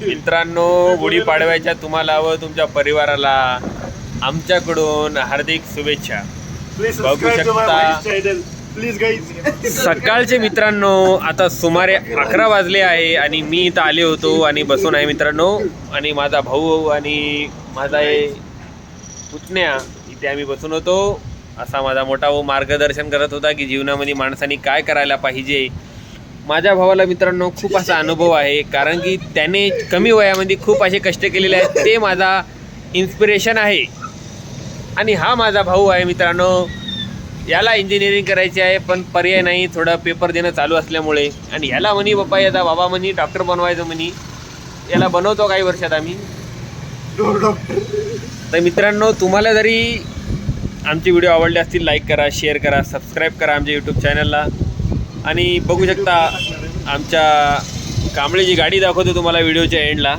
मित्रांनो गुढीपाडव्याच्या तुम्हाला व तुमच्या परिवाराला आमच्याकडून हार्दिक शुभेच्छा. बघू शकता. सकाळचे मित्रांनो आता सुमारे अकरा वाजले आहे आणि मी इथं आले होतो आणि बसून आहे मित्रांनो. आणि माझा भाऊ आणि माझा हे पुतण्या इथे आम्ही बसून होतो. असा माझा मोठा भाऊ मार्गदर्शन करत होता की जीवनामध्ये माणसाने काय करायला पाहिजे माझ्या भावाला मित्रांनो खूप असा अनुभव आहे कारण की त्याने कमी वयामध्ये खूप असे कष्ट केलेले आहेत. ते माझा इन्स्पिरेशन आहे. आणि हा माझा भाऊ आहे मित्रांनो. याला इंजिनिअरिंग करायची आहे पण पर्याय नाही थोडं पेपर देणं चालू असल्यामुळे. आणि ह्याला म्हणी बाप्पा याचा बाबा म्हणी डॉक्टर बनवायचं म्हणी. याला बनवतो काही वर्षात आम्ही. तर मित्रांनो तुम्हाला जरी आमचे व्हिडिओ आवडले असतील लाईक करा शेअर करा सबस्क्राईब करा आमच्या यूट्यूब चॅनलला आणि बघू शकता आमच्या कांबळेची गाडी दाखवतो तुम्हाला व्हिडिओच्या एंडला